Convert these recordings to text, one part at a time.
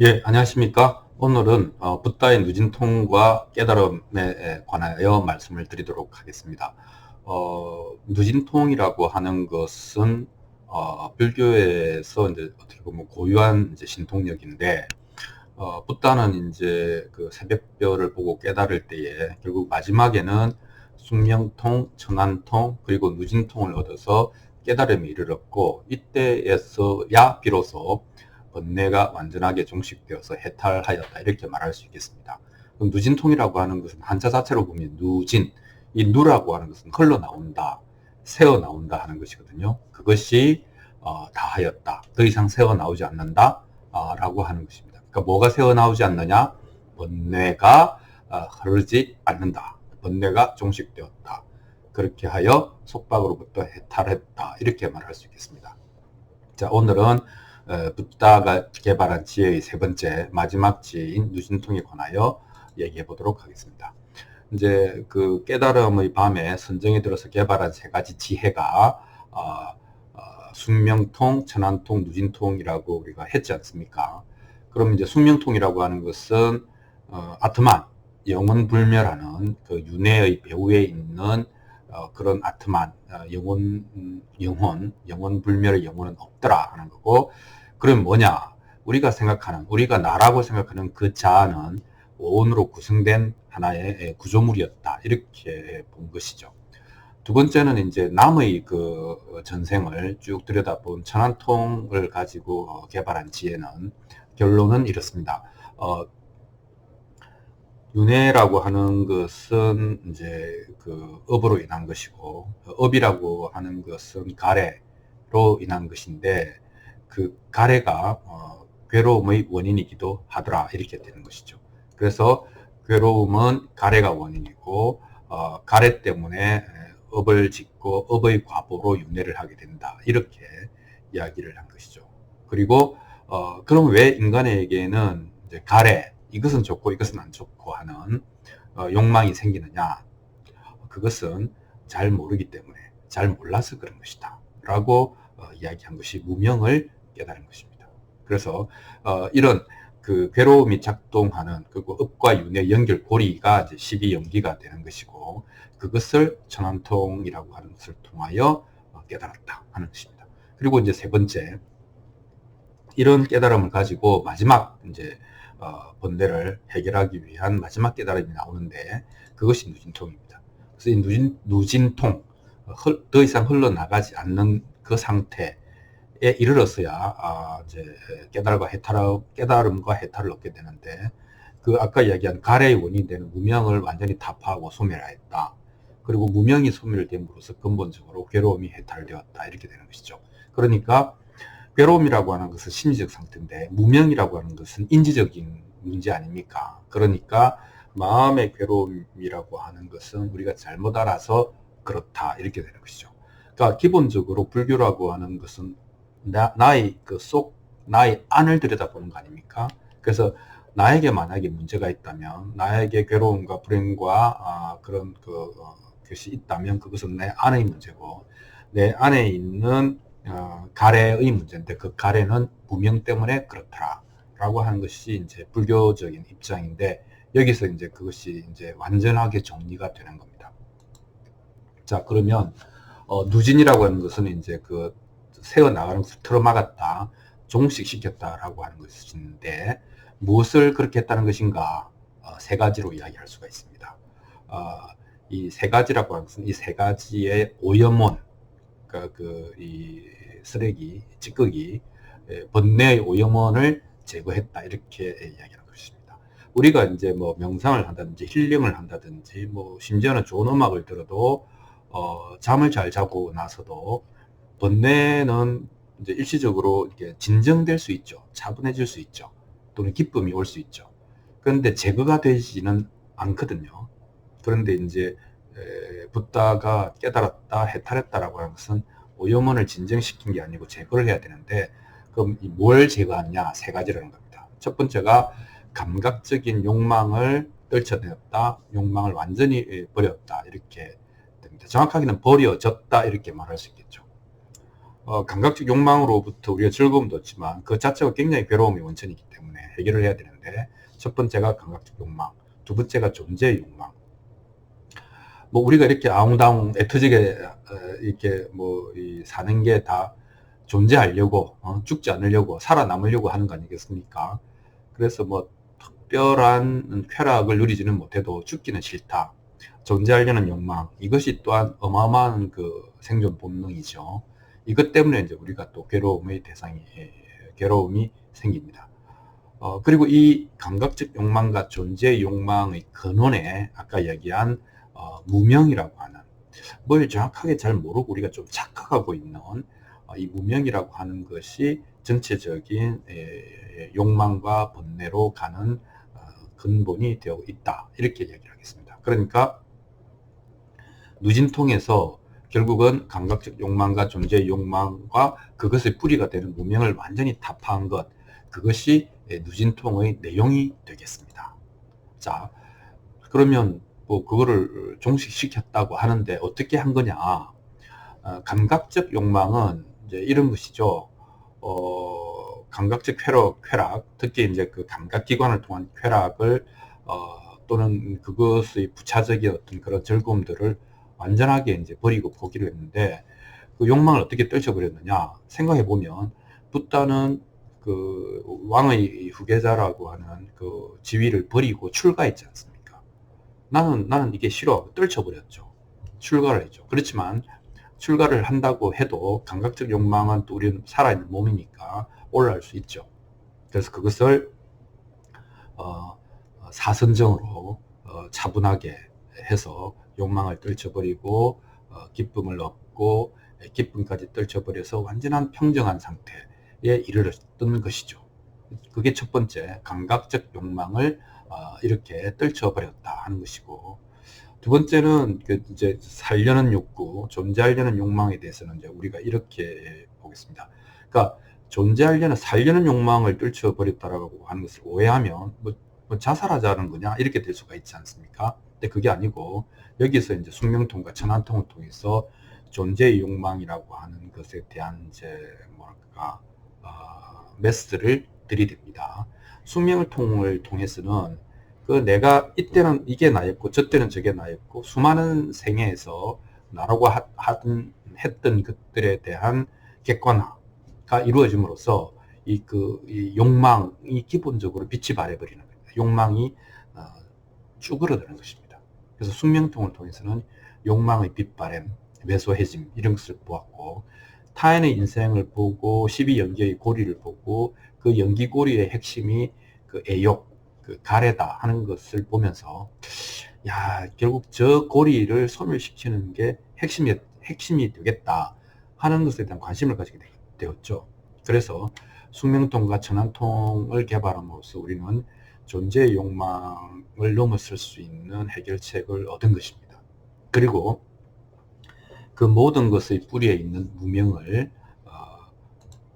예, 안녕하십니까. 오늘은 어, 붓다의 누진통과 깨달음에 관하여 말씀을 드리도록 하겠습니다. 어, 누진통이라고 하는 것은 어, 불교에서 이제 어떻게 보면 고유한 이제 신통력인데 어, 붓다는 이제 그 새벽별을 보고 깨달을 때에 결국 마지막에는 숙명통, 천안통 그리고 누진통을 얻어서 깨달음에 이르렀고 이때에서야 비로소 번뇌가 완전하게 종식되어서 해탈하였다 이렇게 말할 수 있겠습니다. 그럼 누진통이라고 하는 것은 한자 자체로 보면 누진, 이 누라고 하는 것은 흘러나온다, 새어나온다 하는 것이거든요. 그것이 어, 다 하였다. 더 이상 새어나오지 않는다 어, 라고 하는 것입니다. 그러니까 뭐가 새어나오지 않느냐? 번뇌가 어, 흐르지 않는다. 번뇌가 종식되었다. 그렇게 하여 속박으로부터 해탈했다. 이렇게 말할 수 있겠습니다. 자, 오늘은 붓다가 개발한 지혜의 세 번째 마지막 지혜인 누진통에 관하여 얘기해 보도록 하겠습니다. 이제 그 깨달음의 밤에 선정에 들어서 개발한 세 가지 지혜가 어, 어, 숙명통, 천안통, 누진통이라고 우리가 했지 않습니까? 그럼 이제 숙명통이라고 하는 것은 어, 아트만 영원 불멸하는 그 윤회의 배후에 있는 어, 그런 아트만 어, 영혼 영혼 영원 불멸의 영혼은 없더라 하는 거고 그럼 뭐냐? 우리가 생각하는, 우리가 나라고 생각하는 그 자아는 오온으로 구성된 하나의 구조물이었다. 이렇게 본 것이죠. 두 번째는 이제 남의 그 전생을 쭉 들여다본 천안통을 가지고 개발한 지혜는 결론은 이렇습니다. 어, 윤회라고 하는 것은 이제 그 업으로 인한 것이고 업이라고 하는 것은 가래로 인한 것인데 그 가래가 어, 괴로움의 원인이기도 하더라 이렇게 되는 것이죠. 그래서 괴로움은 가래가 원인이고 어, 가래 때문에 업을 짓고 업의 과보로 윤회를 하게 된다 이렇게 이야기를 한 것이죠. 그리고 어, 그럼 왜 인간에게는 이제 가래 이것은 좋고 이것은 안 좋고 하는 어, 욕망이 생기느냐? 그것은 잘 모르기 때문에 잘 몰라서 그런 것이다. 라고 어, 이야기한 것이 무명을 깨달은 것입니다. 그래서 어, 이런 그 괴로움이 작동하는 그리고 읍과 윤의 연결 고리가 이제 12연기가 되는 것이고 그것을 천안통이라고 하는 것을 통하여 어, 깨달았다 하는 것입니다. 그리고 이제 세 번째 이런 깨달음을 가지고 마지막 이제 어, 번뇌를 해결하기 위한 마지막 깨달음이 나오는데 그것이 누진통입니다. 그래서 이 누진, 누진통 더 이상 흘러나가지 않는 그 상태 에 이르렀어야 아, 이제 깨달음과 해탈 깨달음과 해탈을 얻게 되는데 그 아까 이야기한 가래의 원인이 되는 무명을 완전히 타파하고 소멸하였다. 그리고 무명이 소멸됨으로써 근본적으로 괴로움이 해탈되었다 이렇게 되는 것이죠. 그러니까 괴로움이라고 하는 것은 심리적 상태인데 무명이라고 하는 것은 인지적인 문제 아닙니까? 그러니까 마음의 괴로움이라고 하는 것은 우리가 잘못 알아서 그렇다 이렇게 되는 것이죠. 그러니까 기본적으로 불교라고 하는 것은 나, 나의 그 속, 나의 안을 들여다보는 거 아닙니까? 그래서 나에게 만약에 문제가 있다면, 나에게 괴로움과 불행과 아, 그런 그, 어, 것이 있다면 그것은 내 안의 문제고, 내 안에 있는 어, 가래의 문제인데 그 가래는 무명 때문에 그렇더라. 라고 하는 것이 이제 불교적인 입장인데 여기서 이제 그것이 이제 완전하게 정리가 되는 겁니다. 자, 그러면 어, 누진이라고 하는 것은 이제 그 세워나가는 것을 틀어막았다, 종식시켰다라고 하는 것인데 무엇을 그렇게 했다는 것인가 어, 세 가지로 이야기할 수가 있습니다. 어, 이세 가지라고 하는 것은 이 세 가지의 오염원, 그러니까 그이 쓰레기, 찌꺼기, 예, 번뇌의 오염원을 제거했다 이렇게 이야기하는 것입니다. 우리가 이제 뭐 명상을 한다든지 힐링을 한다든지 뭐 심지어는 좋은 음악을 들어도 어, 잠을 잘 자고 나서도 번뇌는 이제 일시적으로 이렇게 진정될 수 있죠. 차분해질 수 있죠. 또는 기쁨이 올 수 있죠. 그런데 제거가 되지는 않거든요. 그런데 이제 붓다가 깨달았다, 해탈했다라고 하는 것은 오염원을 진정시킨 게 아니고 제거를 해야 되는데 그럼 뭘 제거하느냐 세 가지라는 겁니다. 첫 번째가 감각적인 욕망을 떨쳐내었다, 욕망을 완전히 버렸다 이렇게 됩니다. 정확하게는 버려졌다 이렇게 말할 수 있겠죠. 어, 감각적 욕망으로부터 우리가 즐거움도 얻지만 그 자체가 굉장히 괴로움의 원천이기 때문에 해결을 해야 되는데 첫 번째가 감각적 욕망, 두 번째가 존재의 욕망. 뭐 우리가 이렇게 아웅다웅 애터지게 어, 이렇게 뭐 사는 게 다 존재하려고 어, 죽지 않으려고 살아남으려고 하는 거 아니겠습니까? 그래서 뭐 특별한 쾌락을 누리지는 못해도 죽기는 싫다. 존재하려는 욕망 이것이 또한 어마어마한 그 생존 본능이죠. 이것 때문에 이제 우리가 또 괴로움의 대상이 괴로움이 생깁니다. 어, 그리고 이 감각적 욕망과 존재 욕망의 근원에 아까 얘기한 어, 무명이라고 하는 뭘 정확하게 잘 모르고 우리가 좀 착각하고 있는 어, 이 무명이라고 하는 것이 전체적인 에, 욕망과 번뇌로 가는 어, 근본이 되어 있다 이렇게 얘기를 하겠습니다. 그러니까 누진통에서 결국은 감각적 욕망과 존재 욕망과 그것의 뿌리가 되는 무명을 완전히 타파한 것 그것이 누진통의 내용이 되겠습니다. 자 그러면 뭐 그거를 종식시켰다고 하는데 어떻게 한 거냐 어, 감각적 욕망은 이제 이런 것이죠. 어, 감각적 쾌락, 쾌락, 특히 이제 그 감각기관을 통한 쾌락을 어, 또는 그것의 부차적인 어떤 그런 즐거움들을 완전하게 이제 버리고 포기를 했는데 그 욕망을 어떻게 떨쳐버렸느냐 생각해 보면 붓다는 그 왕의 후계자라고 하는 그 지위를 버리고 출가했지 않습니까? 나는 나는 이게 싫어 떨쳐버렸죠. 출가를 했죠. 그렇지만 출가를 한다고 해도 감각적 욕망은 또 우리는 살아있는 몸이니까 올라올 수 있죠. 그래서 그것을 어, 사선정으로 어, 차분하게 해서 욕망을 떨쳐버리고 어, 기쁨을 얻고 기쁨까지 떨쳐버려서 완전한 평정한 상태에 이르렀던 것이죠. 그게 첫 번째 감각적 욕망을 어, 이렇게 떨쳐버렸다 하는 것이고 두 번째는 그 이제 살려는 욕구, 존재하려는 욕망에 대해서는 이제 우리가 이렇게 보겠습니다. 그러니까 존재하려는 살려는 욕망을 떨쳐버렸다라고 하는 것을 오해하면 뭐, 뭐 자살하자는 거냐 이렇게 될 수가 있지 않습니까? 근데 그게 아니고 여기서 이제 숙명통과 천안통을 통해서 존재의 욕망이라고 하는 것에 대한 이제 뭐랄까 어, 메스를 들이댑니다. 숙명을 통을 통해서는 그 내가 이때는 이게 나였고 저때는 저게 나였고 수많은 생애에서 나라고 하, 하, 했던 것들에 대한 객관화가 이루어짐으로써 이 그 이 욕망이 기본적으로 빛이 발해버리는 겁니다. 욕망이 어, 쭈그러드는 것입니다. 그래서 숙명통을 통해서는 욕망의 빛바램, 외소해짐 이런 것을 보았고 타인의 인생을 보고 12연기의 고리를 보고 그 연기 고리의 핵심이 그 애욕, 그 가래다 하는 것을 보면서 야 결국 저 고리를 소멸시키는 게 핵심이, 핵심이 되겠다 하는 것에 대한 관심을 가지게 되었죠. 그래서 숙명통과 천안통을 개발함으로써 우리는 존재의 욕망을 넘어설 수 있는 해결책을 얻은 것입니다. 그리고 그 모든 것의 뿌리에 있는 무명을 어,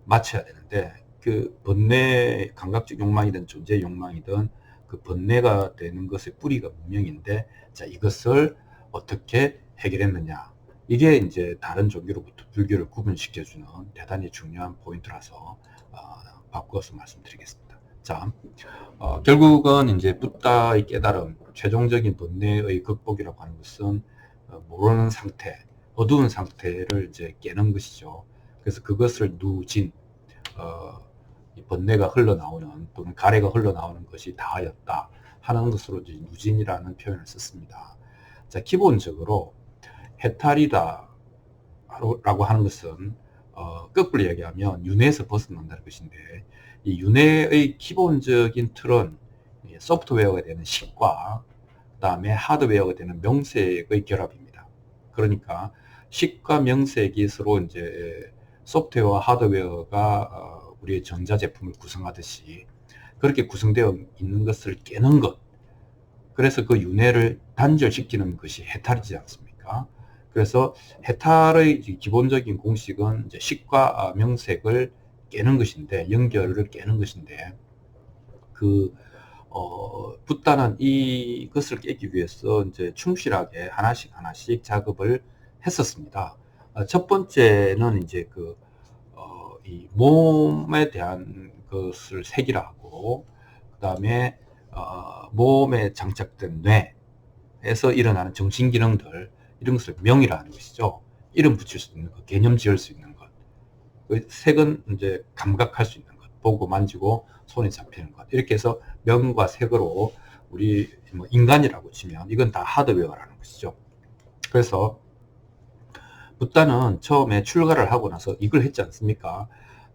맞춰야 되는데 그 번뇌 감각적 욕망이든 존재 욕망이든 그 번뇌가 되는 것의 뿌리가 무명인데 자 이것을 어떻게 해결했느냐 이게 이제 다른 종교로부터 불교를 구분시켜주는 대단히 중요한 포인트라서 어, 바꾸어서 말씀드리겠습니다. 자, 어, 결국은 이제 붓다의 깨달음, 최종적인 번뇌의 극복이라고 하는 것은 어, 모르는 상태, 어두운 상태를 이제 깨는 것이죠. 그래서 그것을 누진, 어, 번뇌가 흘러나오는 또는 가래가 흘러나오는 것이 다였다 하는 것으로 이제 누진이라는 표현을 썼습니다. 자, 기본적으로 해탈이다 라고 하는 것은 어, 거꾸로 얘기하면 윤회에서 벗어난다는 것인데 이 윤회의 기본적인 틀은 소프트웨어가 되는 식과 그 다음에 하드웨어가 되는 명색의 결합입니다. 그러니까 식과 명색이 서로 이제 소프트웨어와 하드웨어가 어, 우리의 전자제품을 구성하듯이 그렇게 구성되어 있는 것을 깨는 것. 그래서 그 윤회를 단절시키는 것이 해탈이지 않습니까? 그래서 해탈의 기본적인 공식은 이제 식과 명색을 깨는 것인데 연결을 깨는 것인데 그 어, 붓다는 이것을 깨기 위해서 이제 충실하게 하나씩 하나씩 작업을 했었습니다. 어, 첫 번째는 이제 그이 몸에 대한 것을 색이라 하고 그 다음에 어, 몸에 장착된 뇌에서 일어나는 정신기능들 이런 것을 명이라 하는 것이죠. 이름 붙일 수 있는 것, 개념 지을 수 있는 것. 그 색은 이제 감각할 수 있는 것, 보고 만지고 손에 잡히는 것. 이렇게 해서 명과 색으로 우리 뭐 인간이라고 치면 이건 다 하드웨어라는 것이죠. 그래서 붓다는 처음에 출가를 하고 나서 이걸 했지 않습니까?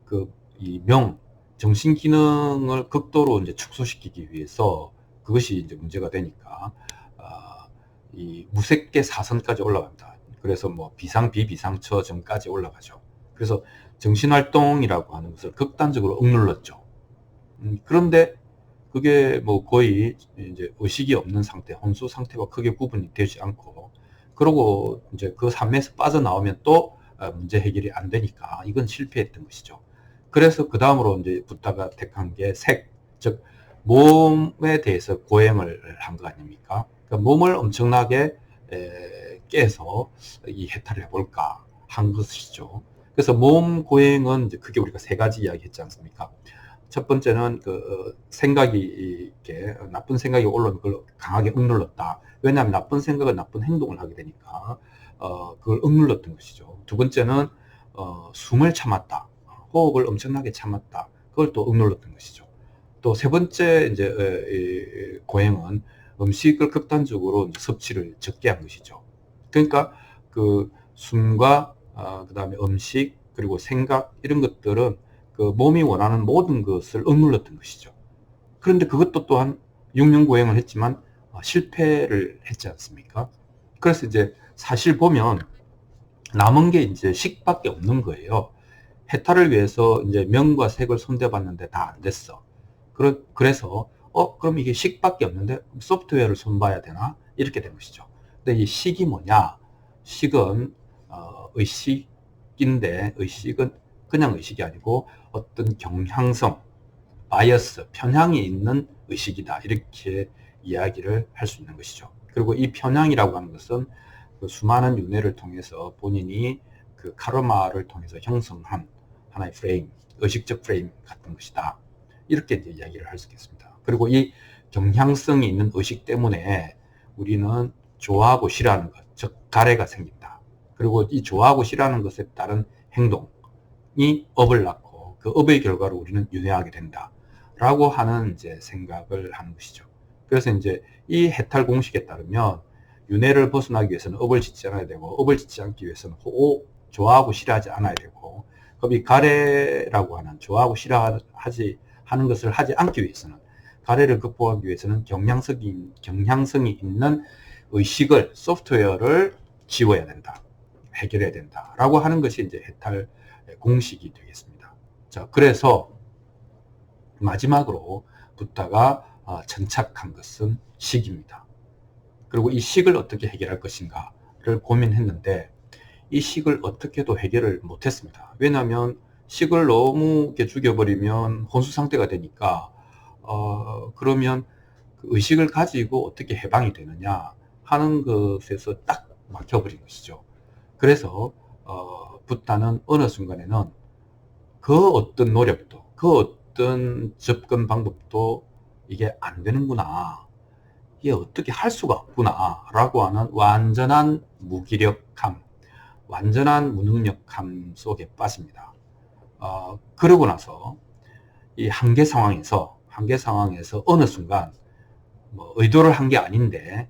그 이 명, 정신 기능을 극도로 이제 축소시키기 위해서 그것이 이제 문제가 되니까 어, 이 무색계 사선까지 올라간다. 그래서 뭐 비상 비비상처점까지 올라가죠. 그래서 정신활동이라고 하는 것을 극단적으로 억눌렀죠. 음, 그런데 그게 뭐 거의 이제 의식이 없는 상태, 혼수 상태와 크게 구분이 되지 않고, 그러고 이제 그 삶에서 빠져나오면 또 어, 문제 해결이 안 되니까 이건 실패했던 것이죠. 그래서 그 다음으로 이제 부타가 택한 게 색, 즉 몸에 대해서 고행을 한 거 아닙니까? 그러니까 몸을 엄청나게 에, 깨서 이 해탈을 해볼까 한 것이죠. 그래서 몸 고행은 이제 그게 우리가 세 가지 이야기 했지 않습니까? 첫 번째는 그 어, 생각이 이렇게 나쁜 생각이 올라오면 그걸 강하게 억눌렀다. 왜냐하면 나쁜 생각은 나쁜 행동을 하게 되니까 어, 그걸 억눌렀던 것이죠. 두 번째는 어, 숨을 참았다. 호흡을 엄청나게 참았다. 그걸 또 억눌렀던 것이죠. 또 세 번째 이제 고행은 음식을 극단적으로 섭취를 적게 한 것이죠. 그러니까 그 숨과 어, 그다음에 음식 그리고 생각 이런 것들은 그 몸이 원하는 모든 것을 억눌렀던 것이죠. 그런데 그것도 또한 육년고행을 했지만 어, 실패를 했지 않습니까? 그래서 이제 사실 보면 남은 게 이제 식밖에 없는 거예요. 해탈을 위해서 이제 명과 색을 손대봤는데 다 안 됐어. 그러, 그래서 어 그럼 이게 식밖에 없는데 소프트웨어를 손봐야 되나 이렇게 된 것이죠. 근데 이 식이 뭐냐? 식은 어, 의식인데 의식은 그냥 의식이 아니고 어떤 경향성, 바이어스, 편향이 있는 의식이다 이렇게 이야기를 할 수 있는 것이죠. 그리고 이 편향이라고 하는 것은 그 수많은 윤회를 통해서 본인이 그 카르마를 통해서 형성한 하나의 프레임, 의식적 프레임 같은 것이다. 이렇게 이제 이야기를 할 수 있겠습니다. 그리고 이 경향성이 있는 의식 때문에 우리는 좋아하고 싫어하는 것, 즉 가래가 생긴다. 그리고 이 좋아하고 싫어하는 것에 따른 행동이 업을 낳고 그 업의 결과로 우리는 윤회하게 된다. 라고 하는 이제 생각을 하는 것이죠. 그래서 이제 이 해탈 공식에 따르면 윤회를 벗어나기 위해서는 업을 짓지 않아야 되고 업을 짓지 않기 위해서는 호, 좋아하고 싫어하지 않아야 되고 그럼 이 가래라고 하는 좋아하고 싫어하지 하는 것을 하지 않기 위해서는 가래를 극복하기 위해서는 경향성이, 경향성이 있는 의식을 소프트웨어를 지워야 된다. 해결해야 된다. 라고 하는 것이 이제 해탈 공식이 되겠습니다. 자, 그래서 마지막으로 부타가 어, 전착한 것은 식입니다. 그리고 이 식을 어떻게 해결할 것인가를 고민했는데 이 식을 어떻게도 해결을 못했습니다. 왜냐하면 식을 너무 죽여버리면 혼수 상태가 되니까 어, 그러면 그 의식을 가지고 어떻게 해방이 되느냐 하는 것에서 딱 막혀버린 것이죠. 그래서 어, 붓다는 어느 순간에는 그 어떤 노력도 그 어떤 접근 방법도 이게 안 되는구나 이게 어떻게 할 수가 없구나 라고 하는 완전한 무기력함 완전한 무능력함 속에 빠집니다. 어, 그러고 나서 이 한계 상황에서 한계 상황에서 어느 순간 뭐 의도를 한 게 아닌데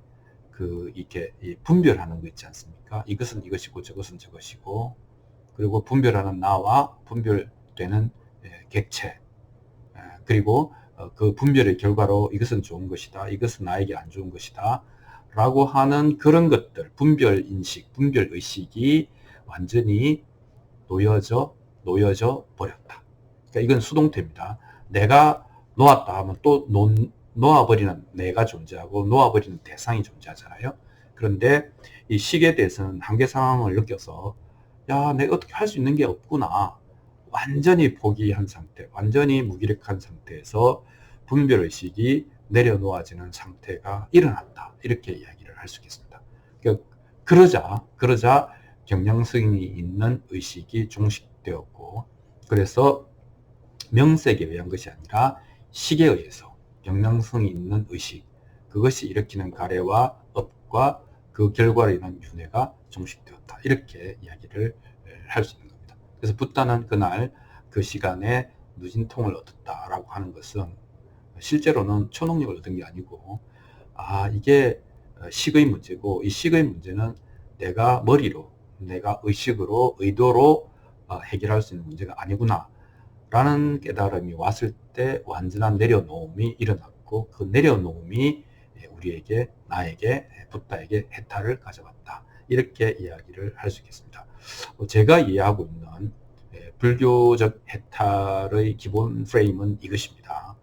그 이렇게 분별하는 거 있지 않습니까? 이것은 이것이고 저것은 저것이고 그리고 분별하는 나와 분별되는 예, 객체 예, 그리고 어, 그 분별의 결과로 이것은 좋은 것이다 이것은 나에게 안 좋은 것이다 라고 하는 그런 것들 분별 인식 분별 의식이 완전히 놓여져 놓여져 버렸다. 그러니까 이건 수동태입니다. 내가 놓았다 하면 또 놓, 놓아버리는 내가 존재하고 놓아버리는 대상이 존재하잖아요. 그런데 이 식에 대해서는 한계 상황을 느껴서 야 내가 어떻게 할 수 있는 게 없구나. 완전히 포기한 상태, 완전히 무기력한 상태에서 분별의식이 내려놓아지는 상태가 일어났다. 이렇게 이야기를 할 수 있겠습니다. 그러니까 그러자, 그러자 경량성이 있는 의식이 종식되었고 그래서 명색에 의한 것이 아니라 식에 의해서 영양성이 있는 의식 그것이 일으키는 가래와 업과 그 결과로 인한 윤회가 종식되었다. 이렇게 이야기를 할 수 있는. 그래서 붓다는 그날 그 시간에 누진 통을 얻었다라고 하는 것은 실제로는 초능력을 얻은 게 아니고 아 이게 식의 문제고 이 식의 문제는 내가 머리로 내가 의식으로 의도로 어, 해결할 수 있는 문제가 아니구나 라는 깨달음이 왔을 때 완전한 내려놓음이 일어났고 그 내려놓음이 우리에게 나에게 붓다에게 해탈을 가져왔다 이렇게 이야기를 할 수 있겠습니다. 어, 제가 이해하고 있는 예, 불교적 해탈의 기본 프레임은 이것입니다.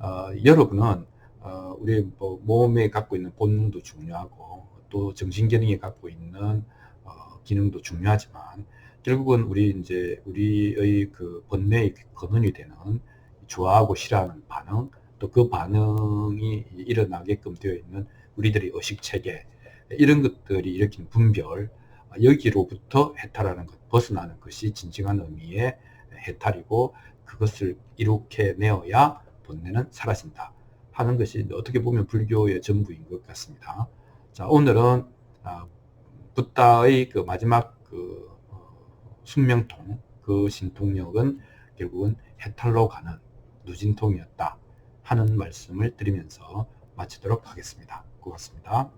어, 여러분은 어, 우리 뭐 몸에 갖고 있는 본능도 중요하고 또 정신 기능이 갖고 있는 어, 기능도 중요하지만 결국은 우리 이제 우리의 그 번뇌의 근원이 되는 좋아하고 싫어하는 반응 또 그 반응이 일어나게끔 되어 있는 우리들의 의식 체계 이런 것들이 일으킨 분별 여기로부터 해탈하는 것 벗어나는 것이 진정한 의미의 해탈이고 그것을 이렇게 내어야 본뇌는 사라진다 하는 것이 어떻게 보면 불교의 전부인 것 같습니다. 자 오늘은 아, 붓다의 그 마지막 그 어, 숙명통 그 신통력은 결국은 해탈로 가는 누진통이었다 하는 말씀을 드리면서 마치도록 하겠습니다. 고맙습니다.